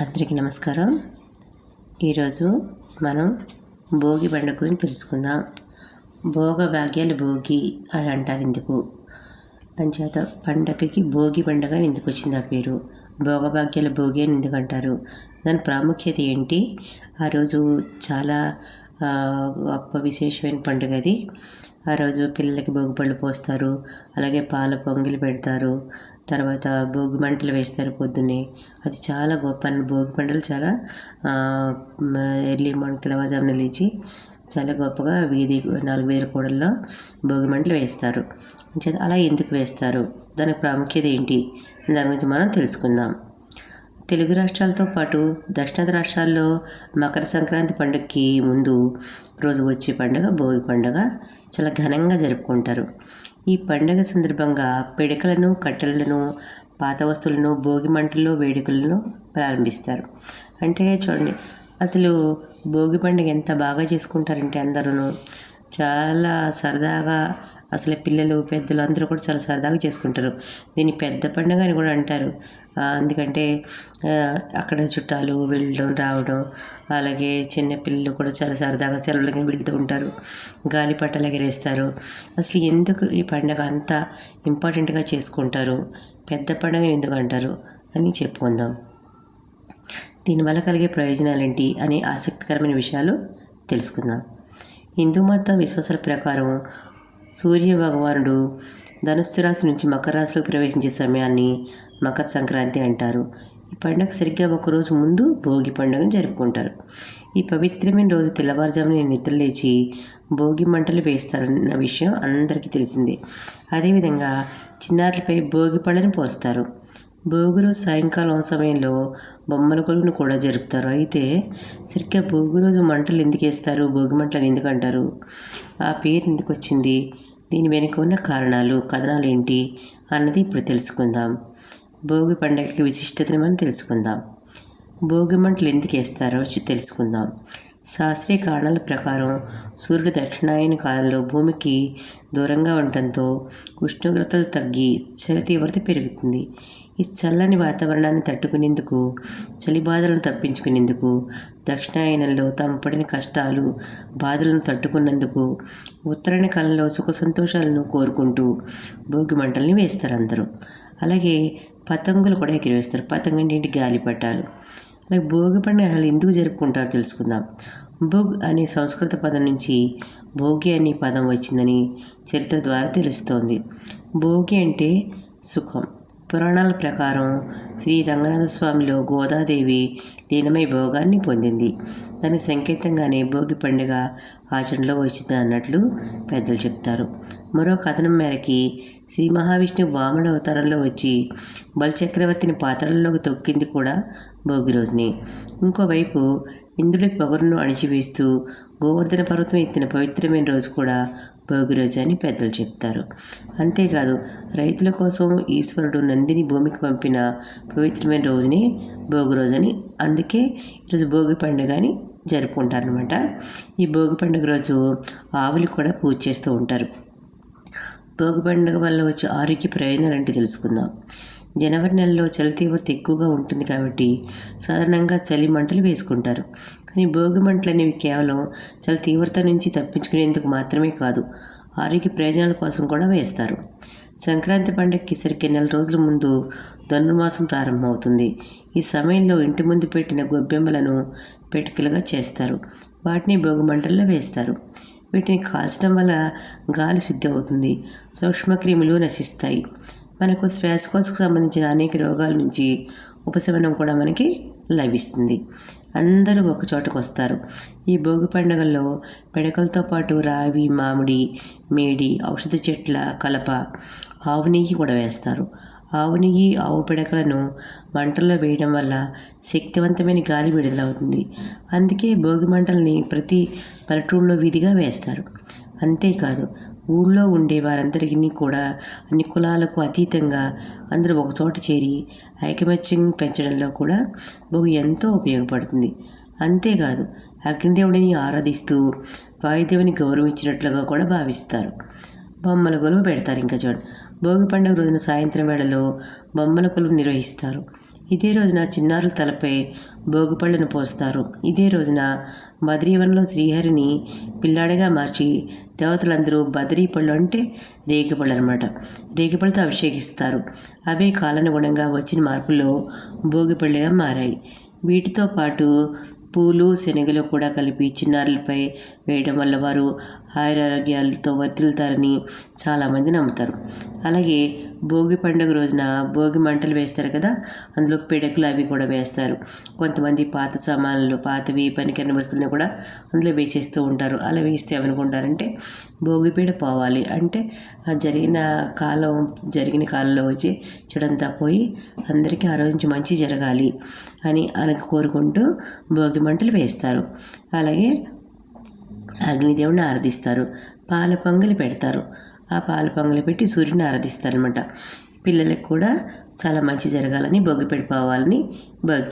అందరికీ నమస్కారం. ఈరోజు మనం భోగి పండుగ గురించి తెలుసుకుందాం. భోగ భాగ్యాలు భోగి అని అంటారు ఎందుకు అంచేత పండగకి భోగి పండుగ అని ఎందుకు వచ్చింది ఆ పేరు? భోగభాగ్యాల భోగి అని ఎందుకు అంటారు? దాని ప్రాముఖ్యత ఏంటి? ఆ రోజు చాలా గొప్ప విశేషమైన పండుగ అది. ఆ రోజు పిల్లలకి భోగి పళ్ళు పోస్తారు అలాగే పాల పొంగిలి పెడతారు తర్వాత భోగి మంటలు వేస్తారు పొద్దున్నే. అది చాలా గొప్ప భోగి మంటలు చాలా ఎర్లీ మార్నింగ్ తెల్లవారుజామున లేచి చాలా గొప్పగా వీధి నాలుగు వేల కూడల్లో భోగి మంటలు వేస్తారు. అలా ఎందుకు వేస్తారు? దాని ప్రాముఖ్యత ఏంటి? దాని గురించి మనం తెలుసుకుందాం. తెలుగు రాష్ట్రాలతో పాటు దక్షిణాది రాష్ట్రాల్లో మకర సంక్రాంతి పండుగకి ముందు రోజు వచ్చే పండుగ భోగి పండుగ. చాలా ఘనంగా జరుపుకుంటారు. ఈ పండుగ సందర్భంగా పిడకలను కట్టెలను పాత వస్తువులను భోగి మంటల్లో వేడుకలను ప్రారంభిస్తారు. అంటే చూడండి అసలు భోగి పండుగ ఎంత బాగా చేసుకుంటారంటే అందరూ చాలా సరదాగా అసలు పిల్లలు పెద్దలు అందరూ కూడా చాలా సరదాగా చేసుకుంటారు. దీన్ని పెద్ద పండుగ అని కూడా అంటారు. ఎందుకంటే అక్కడ చుట్టాలు వెళ్ళడం రావడం అలాగే చిన్న పిల్లలు కూడా చాలా సరదాగా సెలవులకి వెళ్తూ ఉంటారు. గాలిపటాలు ఎగరేస్తారు. అసలు ఎందుకు ఈ పండుగ అంత ఇంపార్టెంట్గా చేసుకుంటారు? పెద్ద పండుగ ఎందుకు అంటారు? అని చెప్పుకుందాం. దీనివల్ల కలిగే ప్రయోజనాలు ఏంటి అనే ఆసక్తికరమైన విషయాలు తెలుసుకుందాం. హిందూ మత విశ్వాసాల ప్రకారం సూర్య భగవానుడు ధనుస్సు రాశి నుంచి మకర రాశిలో ప్రవేశించే సమయాన్ని మకర సంక్రాంతి అంటారు. ఈ పండుగ సరిగ్గా ఒకరోజు ముందు భోగి పండుగను జరుపుకుంటారు. ఈ పవిత్రమైన రోజు తెల్లవారుజామున నిద్ర లేచి భోగి మంటలు వేస్తారన్న విషయం అందరికీ తెలిసిందే. అదేవిధంగా చిన్నారులపై భోగి పళ్ళని పోస్తారు. భోగి రోజు సాయంకాలం సమయంలో బొమ్మల కొలువును కూడా జరుపుతారు. అయితే సరిగ్గా భోగి రోజు మంటలు ఎందుకు వేస్తారు? భోగి మంటలు ఎందుకు అంటారు? ఆ పేరు ఎందుకు వచ్చింది? దీని వెనుక ఉన్న కారణాలు కథనాలు ఏంటి అన్నది ఇప్పుడు తెలుసుకుందాం. భోగి పండగకి విశిష్టతను మనం తెలుసుకుందాం. భోగి మంటలు ఎందుకు వేస్తారో తెలుసుకుందాం. శాస్త్రీయ కారణాల ప్రకారం సూర్యుడు దక్షిణాయన కాలంలో భూమికి దూరంగా ఉండటంతో ఉష్ణోగ్రతలు తగ్గి చలి తీవ్రత పెరుగుతుంది. ఈ చల్లని వాతావరణాన్ని తట్టుకునేందుకు చలి బాధలను తప్పించుకునేందుకు దక్షిణాయనంలో తమ పడిన కష్టాలు బాధలను తట్టుకున్నందుకు ఉత్తరాయణ కాలంలో సుఖ సంతోషాలను కోరుకుంటూ భోగి మంటల్ని వేస్తారు అందరూ. అలాగే పతంగులు కూడా ఎగిరివేస్తారు పతంగ అంటే ఏంటి? గాలిపటాలు అలాగే భోగి పండుగ ఎందుకు జరుపుకుంటారో తెలుసుకుందాం. భోగ్ అనే సంస్కృత పదం నుంచి భోగి అనే పదం వచ్చిందని చరిత్ర ద్వారా తెలుస్తోంది. భోగి అంటే సుఖం. పురాణాల ప్రకారం శ్రీ రంగనాథ స్వామిలో గోదాదేవి లీనమై భోగాన్ని పొందింది. దాని సంకేతంగానే భోగి పండుగ ఆచరణలో వచ్చింది అన్నట్లు పెద్దలు చెప్తారు. మరో కథనం మేరకి శ్రీ మహావిష్ణువు వామన అవతారంలో వచ్చి బలిచక్రవర్తిని పాత్రల్లోకి తొక్కింది కూడా భోగి రోజునే. ఇంకోవైపు ఇంద్రుడి పొగరును అణిచివేస్తూ గోవర్ధన పర్వతం ఎత్తిన పవిత్రమైన రోజు కూడా భోగి రోజు అని పెద్దలు చెప్తారు. అంతేకాదు రైతుల కోసం ఈశ్వరుడు నందిని భూమికి పంపిన పవిత్రమైన రోజుని భోగి రోజు అని అందుకే ఈరోజు భోగి పండుగ అని జరుపుకుంటారనమాట ఈ భోగి పండుగ రోజు ఆవులు కూడా పూజ చేస్తూ ఉంటారు. భోగి పండుగ వల్ల వచ్చే ఆరోగ్య ప్రయోజనాలు అంటే తెలుసుకుందాం. జనవరి నెలలో చలి తీవ్రత ఎక్కువగా ఉంటుంది కాబట్టి సాధారణంగా చలి మంటలు వేసుకుంటారు. కానీ భోగి మంటలు అనేవి కేవలం చాలా తీవ్రత నుంచి తప్పించుకునేందుకు మాత్రమే కాదు ఆరోగ్య ప్రయోజనాల కోసం కూడా వేస్తారు. సంక్రాంతి పండుగకి సరికి నెల రోజుల ముందు ధనుర్మాసం ప్రారంభమవుతుంది. ఈ సమయంలో ఇంటి ముందు పెట్టిన గొబ్బెమ్మలను పెట్టుకలుగా చేస్తారు. వాటిని భోగిమంటల్లో వేస్తారు. వీటిని కాల్చడం వల్ల గాలి శుద్ధి అవుతుంది. సూక్ష్మక్రిములు నశిస్తాయి. మనకు శ్వాసకోశకు సంబంధించిన అనేక రోగాల నుంచి ఉపశమనం కూడా మనకి లభిస్తుంది. అందరూ ఒక చోటకు వస్తారు. ఈ భోగి పండుగల్లో పిడకలతో పాటు రావి మామిడి మేడి ఔషధ చెట్ల కలప ఆవు నెయ్యి కూడా వేస్తారు. ఆవు నెయ్యి ఆవు పిడకలను మంటల్లో వేయడం వల్ల శక్తివంతమైన గాలి విడుదలవుతుంది. అందుకే భోగి మంటల్ని ప్రతి పల్లెటూళ్ళలో విధిగా వేస్తారు. అంతేకాదు ఊళ్ళో ఉండే వారందరికీ కూడా అన్ని కులాలకు అతీతంగా అందరూ ఒక చోట చేరి ఐకమత్యం పెంచడంలో కూడా భోగి ఎంతో ఉపయోగపడుతుంది. అంతేకాదు అగ్నిదేవుడిని ఆరాధిస్తూ వాయుదేవుని గౌరవించినట్లుగా కూడా భావిస్తారు. బొమ్మల కొలువు పెడతారు ఇంకా చూడండి భోగి పండుగ రోజున సాయంత్రం వేళలో బొమ్మల కొలువు నిర్వహిస్తారు. ఇదే రోజున చిన్నారుల తలపై భోగిపళ్ళను పోస్తారు. ఇదే రోజున బద్రీవనంలో శ్రీహరిని పిల్లాడిగా మార్చి దేవతలందరూ బద్రీ పళ్ళు అంటే రేగిపళ్ళు అనమాట రేగిపళ్ళతో అభిషేకిస్తారు. అవే కాలానుగుణంగా వచ్చిన మార్పుల్లో భోగిపళ్ళుగా మారాయి. వీటితో పాటు పూలు శనగలు కూడా కలిపి చిన్నారులపై వేయడం వల్ల వారు ఆయురారోగ్యాలతో వర్తిల్తారని చాలామంది నమ్ముతారు. అలాగే భోగి పండుగ రోజున భోగి మంటలు వేస్తారు కదా అందులో పిడకలు అవి కూడా వేస్తారు. కొంతమంది పాత సామాన్లు పాతవి పనికిరని వస్తువులను కూడా అందులో వేసేస్తూ ఉంటారు. అలా వేస్తే ఏమనుకుంటారంటే భోగిపీడ పోవాలి. అంటే ఆ జరిగిన కాలం జరిగిన కాలంలో వచ్చి చెడంతా పోయి అందరికీ ఆ రోజు మంచి జరగాలి అని అనకు కోరుకుంటూ భోగి మంటలు వేస్తారు. అలాగే అగ్నిదేవుని ఆరాధిస్తారు. పాల పొంగలి పెడతారు. ఆ పాల పొంగలి పెట్టి సూర్యుని ఆరాధిస్తారనమాట పిల్లలకు కూడా చాలా మంచి జరగాలని భోగి పెడిపోవాలని భోగి